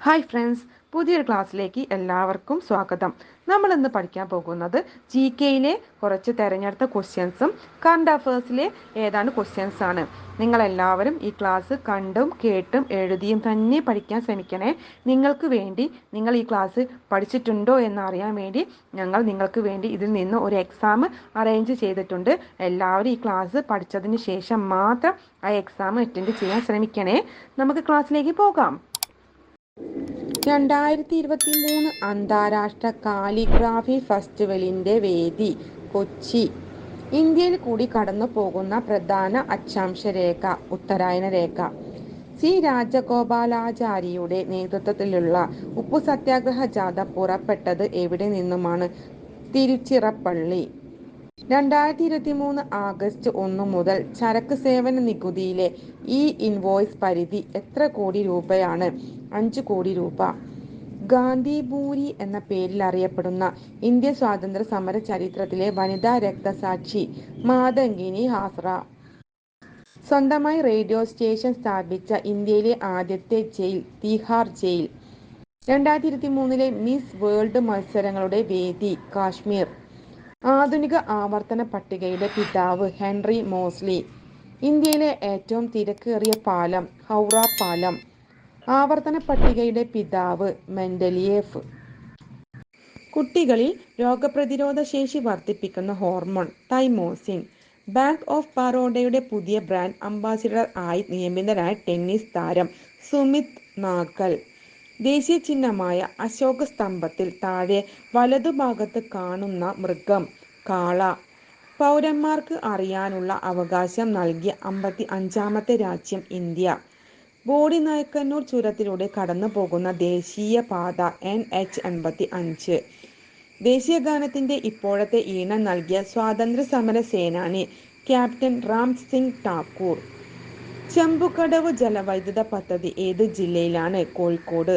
Hi friends പുതിയൊരു ക്ലാസ്സിലേക്ക് എല്ലാവർക്കും സ്വാഗതം. നമ്മൾ ഇന്ന് പഠിക്കാൻ പോകുന്നത് ജി കെയിലെ കുറച്ച് തിരഞ്ഞെടുത്ത ക്വസ്റ്റ്യൻസും കറണ്ട് അഫേഴ്സിലെ ഏതാണ്ട് ക്വസ്റ്റ്യൻസ് ആണ്. നിങ്ങളെല്ലാവരും ഈ ക്ലാസ് കണ്ടും കേട്ടും എഴുതിയും തന്നെ പഠിക്കാൻ ശ്രമിക്കണേ. നിങ്ങൾക്ക് വേണ്ടി നിങ്ങൾ ഈ ക്ലാസ് പഠിച്ചിട്ടുണ്ടോ എന്നറിയാൻ വേണ്ടി ഞങ്ങൾ നിങ്ങൾക്ക് വേണ്ടി ഇതിൽ നിന്ന് ഒരു എക്സാം അറേഞ്ച് ചെയ്തിട്ടുണ്ട്. എല്ലാവരും ഈ ക്ലാസ് പഠിച്ചതിന് ശേഷം മാത്രം ആ എക്സാം അറ്റൻഡ് ചെയ്യാൻ ശ്രമിക്കണേ. നമുക്ക് ക്ലാസ്സിലേക്ക് പോകാം. രണ്ടായിരത്തി ഇരുപത്തി മൂന്ന് അന്താരാഷ്ട്ര കാലിഗ്രാഫി ഫെസ്റ്റിവലിന്റെ വേദി കൊച്ചി. ഇന്ത്യയിൽ കൂടി കടന്നു പോകുന്ന പ്രധാന അക്ഷാംശ രേഖ ഉത്തരായന രേഖ. സി. രാജഗോപാലാചാരിയുടെ നേതൃത്വത്തിലുള്ള ഉപ്പു സത്യാഗ്രഹ ജാഥ പുറപ്പെട്ടത് എവിടെ നിന്നുമാണ്? തിരുച്ചിറപ്പള്ളി. രണ്ടായിരത്തി ഇരുപത്തി മൂന്ന് ആഗസ്റ്റ് ഒന്ന് മുതൽ ചരക്ക് സേവന നികുതിയിലെ ഇ ഇൻവോയ്സ് പരിധി എത്ര കോടി രൂപയാണ്? അഞ്ച് കോടി രൂപ. ഗാന്ധിഭൂരി എന്ന പേരിൽ അറിയപ്പെടുന്ന ഇന്ത്യ സ്വാതന്ത്ര്യ സമര ചരിത്രത്തിലെ വനിതാ രക്തസാക്ഷി മാതങ്കിനി ഹാസ്ര. സ്വന്തമായി റേഡിയോ സ്റ്റേഷൻ സ്ഥാപിച്ച ഇന്ത്യയിലെ ആദ്യത്തെ ജയിൽ തിഹാർ ജയിൽ. രണ്ടായിരത്തി ഇരുപത്തി മൂന്നിലെ മിസ് വേൾഡ് മത്സരങ്ങളുടെ വേദി കാശ്മീർ. ആധുനിക ആവർത്തന പട്ടികയുടെ പിതാവ് ഹെൻറി മോസ്ലി. ഇന്ത്യയിലെ ഏറ്റവും തിരക്കേറിയ പാലം ഹൗറ പാലം. ആവർത്തന പട്ടികയുടെ പിതാവ് മെൻഡലിയേഫ് കുട്ടികളിൽ രോഗപ്രതിരോധ ശേഷി വർദ്ധിപ്പിക്കുന്ന ഹോർമോൺ തൈമോസിൻ. ബാങ്ക് ഓഫ് ബറോഡയുടെ പുതിയ ബ്രാൻഡ് അംബാസിഡർ ആയി നിയമിതനായ ടെന്നീസ് താരം സുമിത് നാഗൽ. ദേശീയ ചിഹ്നമായ അശോക സ്തംഭത്തിൽ താഴെ വലതുഭാഗത്ത് കാണുന്ന മൃഗം കാള. പൗരന്മാർക്ക് അറിയാനുള്ള അവകാശം നൽകിയ അമ്പത്തി അഞ്ചാമത്തെ രാജ്യം ഇന്ത്യ. ബോഡി നായ്ക്കന്നൂർ ചുരത്തിലൂടെ കടന്നു പോകുന്ന ദേശീയ പാത എൻ എച്ച് എൺപത്തി അഞ്ച് ദേശീയ ഗാനത്തിന്റെ ഇപ്പോഴത്തെ ഈണം നൽകിയ സ്വാതന്ത്ര്യ സമര സേനാനി ക്യാപ്റ്റൻ റാം സിംഗ് ഠാക്കൂർ. ചെമ്പുകടവ് ജലവൈദ്യുത പദ്ധതി ഏത് ജില്ലയിലാണ്? കോഴിക്കോട്.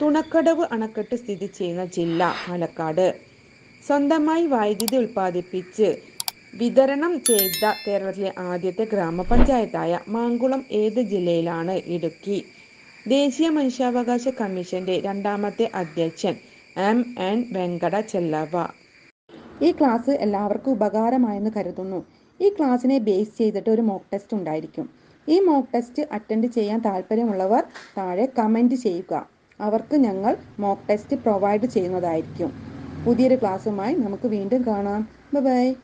തുണക്കടവ് അണക്കെട്ട് സ്ഥിതി ചെയ്യുന്ന ജില്ല പാലക്കാട്. സ്വന്തമായി വൈദ്യുതി ഉൽപ്പാദിപ്പിച്ച് വിതരണം ചെയ്ത കേരളത്തിലെ ആദ്യത്തെ ഗ്രാമപഞ്ചായത്തായ മാങ്കുളം ഏത് ജില്ലയിലാണ്? ഇടുക്കി. ദേശീയ മനുഷ്യാവകാശ കമ്മീഷന്റെ രണ്ടാമത്തെ അധ്യക്ഷൻ എം എൻ വെങ്കട ചെല്ലവ. ഈ ക്ലാസ് എല്ലാവർക്കും ഉപകാരമായെന്ന് കരുതുന്നു. ഈ ക്ലാസ്സിനെ ബേസ് ചെയ്തിട്ട് ഒരു മോക്ക് ടെസ്റ്റ് ഉണ്ടായിരിക്കും. ഈ മോക്ക് ടെസ്റ്റ് അറ്റൻഡ് ചെയ്യാൻ താല്പര്യമുള്ളവർ താഴെ കമന്റ് ചെയ്യുക. അവർക്ക് ഞങ്ങൾ മോക്ക് ടെസ്റ്റ് പ്രൊവൈഡ് ചെയ്യുന്നതായിരിക്കും. പുതിയൊരു ക്ലാസ്സുമായി നമുക്ക് വീണ്ടും കാണാം. ബൈ